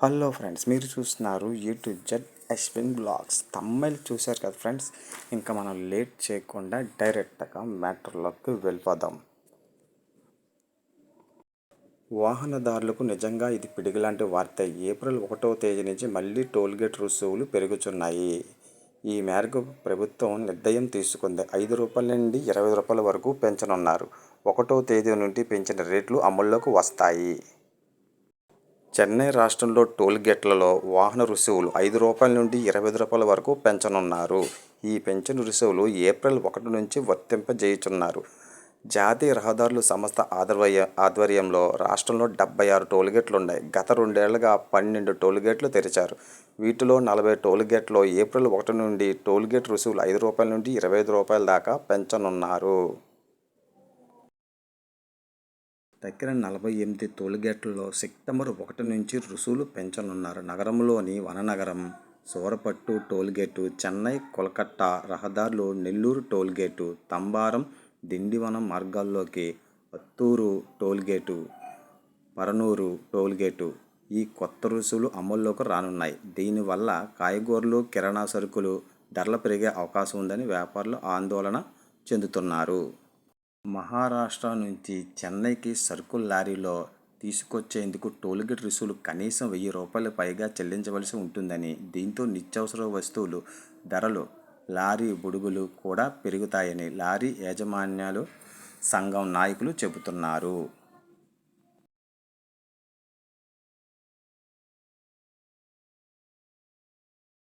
Hello friends మీరు చూస్తున్నారు YouTube Z Ashwin blogs. తమ్మైలు చూశారు కదా ఫ్రెండ్స్ ఇంకా మనం లేట్ చేయకుండా డైరెక్ట్గా మ్యాటర్లోకి వెళ్ళిపోదాం. వాహనదారులకు నిజంగా ఇది పిడుగులాంటి వార్త. ఏప్రిల్ ఒకటవ తేదీ నుంచి మళ్ళీ టోల్గేట్ రుసుములు పెరుగుతున్నాయి ఈ మేరకు ప్రభుత్వం నిర్ణయం తీసుకుంది. ఐదు రూపాయల నుండి ఇరవై రూపాయల వరకు పెంచనున్నారు. ఒకటో తేదీ నుండి పెంచిన రేట్లు అమల్లోకి వస్తాయి. చెన్నై రాష్ట్రంలో టోల్ గేట్లలో వాహన రుసుములు ఐదు రూపాయల నుండి ఇరవై ఐదు రూపాయల వరకు పెంచనున్నారు. ఈ పెంచిన రుసుములు ఏప్రిల్ ఒకటి నుంచి వర్తింపజేయుచున్నారు. జాతీయ రహదారుల సంస్థ ఆధ్వర్య ఆధ్వర్యంలో రాష్ట్రంలో డెబ్బై ఆరు టోల్ గేట్లు ఉన్నాయి. గత రెండేళ్ళుగా పన్నెండు టోల్ గేట్లు తెరిచారు. వీటిలో నలభై టోల్ గేట్లో ఏప్రిల్ ఒకటి నుండి టోల్ గేట్ రుసుములు ఐదు రూపాయల నుండి ఇరవై ఐదు రూపాయల దాకా పెంచనున్నారు. దగ్గర నలభై ఎనిమిది టోల్గేట్లలో సెప్టెంబర్ ఒకటి నుంచి రుసుములు పెంచనున్నారు. నగరంలోని వననగరం సూరపట్టు టోల్గేటు చెన్నై కోల్కట్టా రహదారులు Nellore tollgate Tambaram Tindivanam మార్గాల్లోకి Athur toll gate Paranur toll gate ఈ కొత్త రుసుములు అమల్లోకి రానున్నాయి. దీనివల్ల కాయగూరలు కిరాణా సరుకులు ధరలు పెరిగే అవకాశం ఉందని వ్యాపారులు ఆందోళన చెందుతున్నారు. మహారాష్ట్ర నుంచి చెన్నైకి సరుకుల లారీలో తీసుకొచ్చేందుకు టోల్గేట్ రుసుములు కనీసం వెయ్యి రూపాయలు పైగా చెల్లించవలసి ఉంటుందని దీంతో నిత్యావసర వస్తువులు ధరలు లారీ బుడుగులు కూడా పెరుగుతాయని లారీ యాజమాన్యాలు సంఘం నాయకులు చెబుతున్నారు.